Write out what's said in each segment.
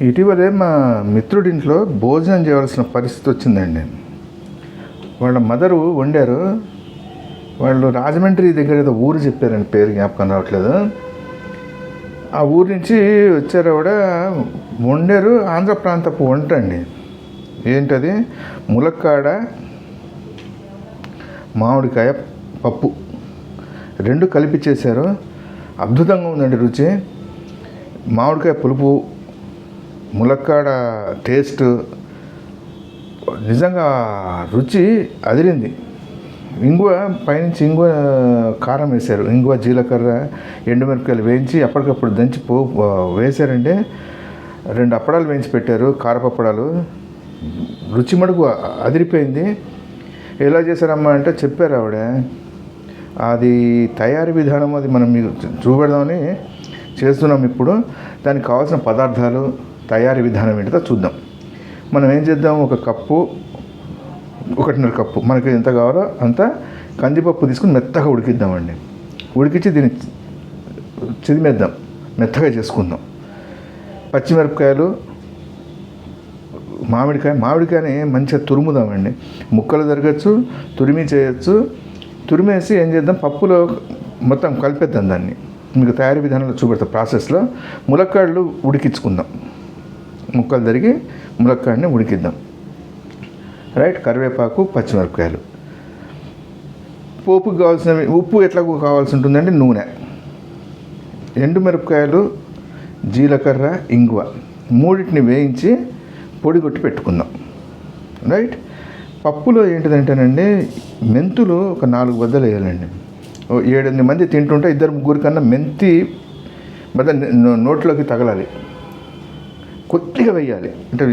ఇటీవలే మా మిత్రుడింట్లో భోజనం చేయవలసిన పరిస్థితి వచ్చిందండి. వాళ్ళ మదరు వండారు. వాళ్ళు రాజమండ్రి దగ్గర ఏదో ఊరు చెప్పారండి పేరు జ్ఞాపకం రావట్లేదు. ఆ ఊరు నుంచి వచ్చారు కూడా వండారు. ఆంధ్ర ప్రాంతపు వంట అండి. ఏంటది? ములక్కాడ మామిడికాయ పప్పు. రెండు కలిపి చేశారు. అద్భుతంగా ఉందండి రుచి. మామిడికాయ పులుపు ములక్కాడ టేస్ట్ నిజంగా రుచి అదిరింది. ఇంగువ పైనుంచి ఇంగువ కారం వేశారు. ఇంగువ జీలకర్ర ఎండుమిరపకాయలు వేయించి అప్పటికప్పుడు దంచి పో వేశారంటే రెండు అప్పడాలు వేయించి పెట్టారు కారపప్పడాలు. రుచి మడుగు అదిరిపోయింది. ఎలా చేశారమ్మా అంటే చెప్పారు ఆవిడ. అది తయారీ విధానం అది మనం మీకు చూపెడదామని చేస్తున్నాం ఇప్పుడు. దానికి కావాల్సిన పదార్థాలు తయారీ విధానం ఏంటో చూద్దాం. మనం ఏం చేద్దాం? ఒక కప్పు ఒకటిన్నర కప్పు. మనకి ఎంత కావాలో అంత కందిపప్పు తీసుకుని మెత్తగా ఉడికిద్దామండి. ఉడికించి దీన్ని చిదిమేద్దాం. మెత్తగా చేసుకుందాం. పచ్చిమిరపకాయలు మామిడికాయ మామిడికాయని మంచిగా తురుముదామండి. ముక్కలు జరగచ్చు తురిమి చేయొచ్చు. తురిమేసి ఏం చేద్దాం? పప్పులో మొత్తం కలిపేద్దాం దాన్ని. మీకు తయారీ విధానంలో చూపెడతాం ప్రాసెస్లో. ములక్కాడలు ఉడికించుకుందాం. ముక్కలు తరిగి ములక్కాడిని ఉడికిద్దాం. రైట్ కరివేపాకు పచ్చిమిరపకాయలు. పోపుకి కావాల్సినవి ఉప్పు ఎట్లా కావాల్సి ఉంటుందంటే నూనె. ఎండుమిరపకాయలు జీలకర్ర ఇంగువ. మూడింటిని వేయించి పొడి కొట్టి పెట్టుకుందాం. రైట్? పప్పులో ఏంటిదంటేనండి మెంతులు ఒక నాలుగు బద్దలు వేయాలండి. ఓ ఏడెనిమిది మంది తింటుంటే ఇద్దరు ముగ్గురు కన్నా మెంతి బద్ద నోట్లోకి తగలాలి. కొద్దిగా వేయాలి అంటే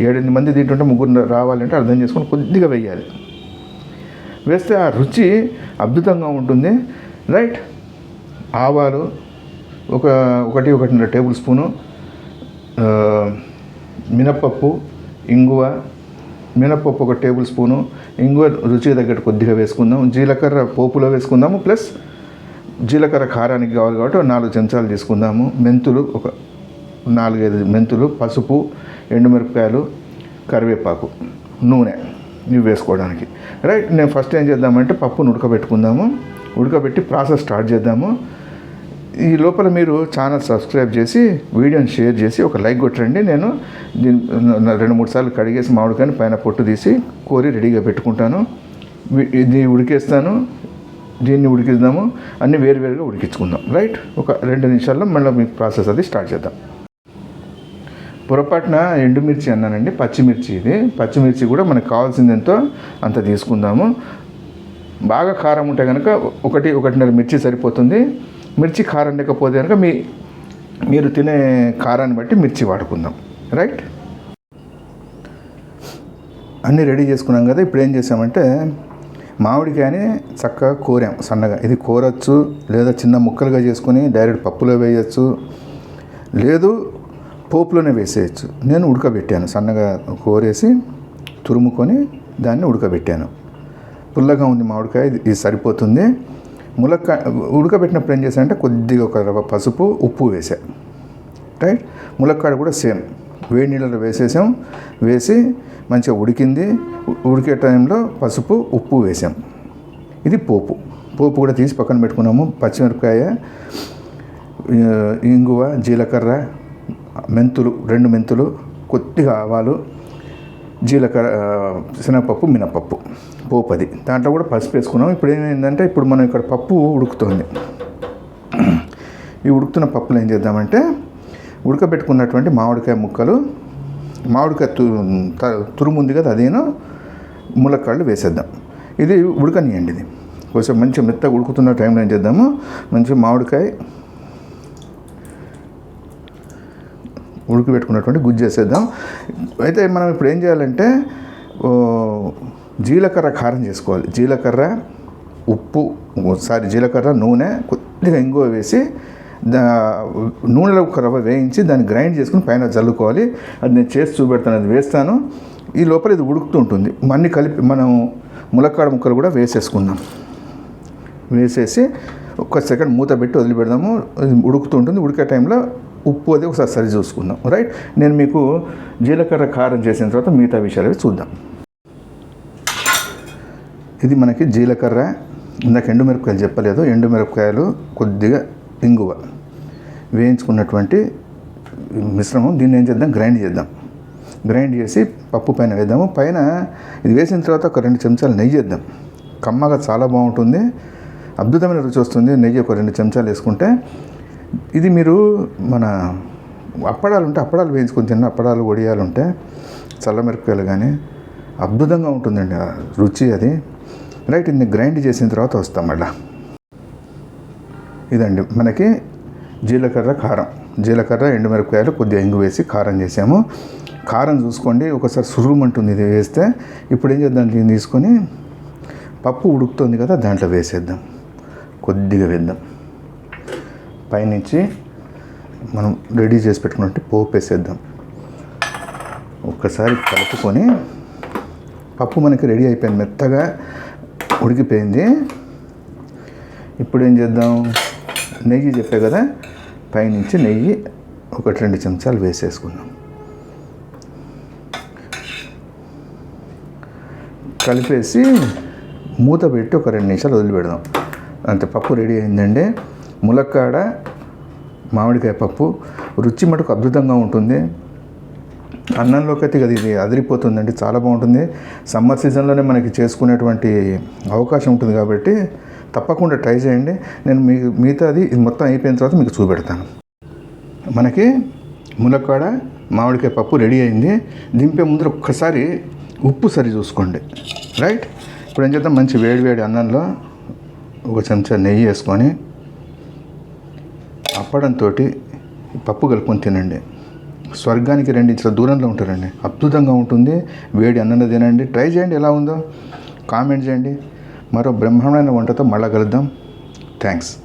ఏడెనిమిది మంది తింటుంటే ముగ్గురు రావాలంటే అర్థం చేసుకొని కొద్దిగా వేయాలి వేస్తే ఆ రుచి అద్భుతంగా ఉంటుంది. రైట్? ఆవాలు ఒక ఒకటి ఒకటిన్నర టేబుల్ స్పూను మినప్పప్పు ఇంగువ మినప్పప్పు ఒక టేబుల్ స్పూను ఇంగువ రుచికి తగ్గట్టు కొద్దిగా వేసుకుందాం. జీలకర్ర పోపులో వేసుకుందాము. ప్లస్ జీలకర్ర కారానికి కావాలి కాబట్టి నాలుగు చెంచాలు తీసుకుందాము. మెంతులు ఒక నాలుగైదు మెంతులు పసుపు ఎండుమిరపకాయలు కరివేపాకు నూనె ఇవి వేసుకోవడానికి. రైట్ నేను ఫస్ట్ ఏం చేద్దామంటే పప్పును ఉడకబెట్టుకుందాము ఉడకబెట్టి ప్రాసెస్ స్టార్ట్ చేద్దాము. ఈ లోపల మీరు ఛానల్ సబ్స్క్రైబ్ చేసి వీడియోని షేర్ చేసి ఒక లైక్ కొట్టండి. నేను దీని రెండు మూడు సార్లు కడిగేసి మామిడికాయని పైన పొట్టు తీసి కోరి రెడీగా పెట్టుకుంటాను. ఇది ఉడికేస్తాను. దీన్ని ఉడికిద్దాము. అన్నీ వేరువేరుగా ఉడికించుకుందాం. రైట్ ఒక రెండు నిమిషాల్లో మళ్ళీ మీ ప్రాసెస్ అది స్టార్ట్ చేద్దాం. పొరపాటున ఎండుమిర్చి అన్నానండి పచ్చిమిర్చి ఇది. పచ్చిమిర్చి కూడా మనకు కావాల్సింది ఎంతో అంత తీసుకుందాము. బాగా కారం ఉంటే కనుక ఒకటి ఒకటిన్నర మిర్చి సరిపోతుంది. మిర్చి కారం లేకపోతే కనుక మీ మీరు తినే కారాన్ని బట్టి మిర్చి వాడుకుందాం. రైట్? అన్నీ రెడీ చేసుకున్నాం కదా ఇప్పుడు ఏం చేసామంటే మామిడికాయని చక్కగా కోరాం సన్నగా. ఇది కోరచ్చు లేదా చిన్న ముక్కలుగా చేసుకొని డైరెక్ట్ పప్పులో వేయచ్చు. లేదు పోపులోనే వేసేయచ్చు. నేను ఉడకబెట్టాను. సన్నగా కోరేసి తురుముకొని దాన్ని ఉడకబెట్టాను. పుల్లగా ఉంది మామిడికాయ. ఇది సరిపోతుంది. ములక్కాయ ఉడకబెట్టినప్పుడు ఏం చేశానంటే కొద్దిగా ఒక రవ పసుపు ఉప్పు వేసా రైట్? ములక్కాడ కూడా సేమ్. వేడి నీళ్ళలో వేసేసాం. వేసి మంచిగా ఉడికింది. ఉడికే టైంలో పసుపు ఉప్పు వేసాం. ఇది పోపు. పోపు కూడా తీసి పక్కన పెట్టుకున్నాము. పచ్చిమిరపకాయ ఇంగువ జీలకర్ర మెంతులు రెండు మెంతులు కొద్దిగా ఆవాలు జీలకర్ర శనగపప్పు మినపప్పు పోపు అది దాంట్లో కూడా పసుపు వేసుకున్నాం. ఇప్పుడు ఏమైందంటే ఇప్పుడు మనం ఇక్కడ పప్పు ఉడుకుతోంది. ఈ ఉడుకుతున్న పప్పులు ఏం చేద్దామంటే ఉడకబెట్టుకున్నటువంటి మామిడికాయ ముక్కలు మామిడికాయ తు త- కదా అదేను ములక్కాళ్ళు వేసేద్దాం. ఇది ఉడకనియండి ఇది. కొంచెం మంచి మెత్తగా ఉడుకుతున్న టైంలో ఏం చేద్దాము? మంచి మామిడికాయ ఉడికిపెట్టుకున్నటువంటి గుజ్జు వేసేద్దాం అయితే మనం ఇప్పుడు ఏం చేయాలంటే జీలకర్ర కారం చేసుకోవాలి. జీలకర్ర ఉప్పు సారీ జీలకర్ర నూనె కొద్దిగా ఇంగువ వేసి దా నూనెలో ఒక రవ్వ వేయించి దాన్ని గ్రైండ్ చేసుకుని పైన చల్లుకోవాలి. అది నేను చేసి చూపెడతాను అది వేస్తాను. ఈ లోపల ఇది ఉడుకుతూ ఉంటుంది. మన్ని కలిపి మనం ములక్కాడ ముక్కలు కూడా వేసేసుకుందాం. వేసేసి ఒక సెకండ్ మూత పెట్టి వదిలిపెడదాము. ఉడుకుతూ ఉంటుంది. ఉడికే టైంలో ఉప్పు అది ఒకసారి సరి చూసుకుందాం రైట్ నేను మీకు జీలకర్ర కారం చేసిన తర్వాత మిగతా విషయాలు అవి చూద్దాం. ఇది మనకి జీలకర్ర ఇందాక ఎండుమిరపకాయలు చెప్పలేదు ఎండుమిరపకాయలు కొద్దిగా ఇంగువ వేయించుకున్నటువంటి మిశ్రమం. దీన్ని ఏం చేద్దాం? గ్రైండ్ చేద్దాం. గ్రైండ్ చేసి పప్పు పైన వేద్దాము. పైన ఇది వేసిన తర్వాత ఒక రెండు చెంచాలు నెయ్యి వేద్దాం కమ్మగా చాలా బాగుంటుంది. అద్భుతమైన రుచి వస్తుంది. నెయ్యి ఒక రెండు చెంచాలు వేసుకుంటే ఇది మీరు మన అప్పడాలు ఉంటే అప్పడాలు వేయించుకొని తిన్న అప్పడాలు వడియాలు ఉంటే చల్లమిరపకాయలు కానీ అద్భుతంగా ఉంటుందండి ఆ రుచి అది. రైట్ ఇది గ్రైండ్ చేసిన తర్వాత వస్తాం మళ్ళా. ఇదండి మనకి జీలకర్ర కారం. జీలకర్ర ఎండుమిరపకాయలు కొద్దిగా ఇంగు వేసి కారం చేసాము. కారం చూసుకోండి ఒకసారి సురుమంటుంది ఇది వేస్తే. ఇప్పుడు ఏం చేద్దాం దీన్ని తీసుకొని పప్పు ఉడుకుతుంది కదా దాంట్లో వేసేద్దాం. కొద్దిగా వేద్దాం. పైనుంచి మనం రెడీ చేసి పెట్టుకున్నట్టు పోపు వేసేద్దాం. ఒక్కసారి కలుపుకొని పప్పు మనకి రెడీ అయిపోయింది మెత్తగా ఉడికిపోయింది. ఇప్పుడు ఏం చేద్దాం? నెయ్యి చెప్పే కదా పైనుంచి నెయ్యి ఒకటి రెండు చెంచాలు వేసేసుకుందాం. కలిపేసి మూత పెట్టి ఒక రెండు నిమిషాలు వదిలిపెడదాం. అంతే పప్పు రెడీ అయిందండి. ములక్కాడ మామిడికాయ పప్పు. రుచి మటుకు అద్భుతంగా ఉంటుంది. అన్నంలోకి అయితే ఇది ఇది అదిరిపోతుందండి. చాలా బాగుంటుంది. సమ్మర్ సీజన్లోనే మనకి చేసుకునేటువంటి అవకాశం ఉంటుంది కాబట్టి తప్పకుండా ట్రై చేయండి. నేను మీ మిగతాది ఇది మొత్తం అయిపోయిన తర్వాత మీకు చూపెడతాను. మనకి ములక్కాడ మామిడికాయ పప్పు రెడీ అయింది. దింపే ముందర ఒక్కసారి ఉప్పు సరి చూసుకోండి. రైట్? ఇప్పుడు ఏం చేద్దాం? మంచి వేడి వేడి అన్నంలో ఒక చెంచా నెయ్యి వేసుకొని అప్పడంతో పప్పు కలుపుకొని తినండి. స్వర్గానికి రెండు ఇంచుల దూరంలో ఉంటారండి. అద్భుతంగా ఉంటుంది. వేడి అన్నది తినండి. ట్రై చేయండి ఎలా ఉందో. కామెంట్ చేయండి. మరో బ్రహ్మాండమైన వంటతో మళ్ళా కలుద్దాం. థ్యాంక్స్.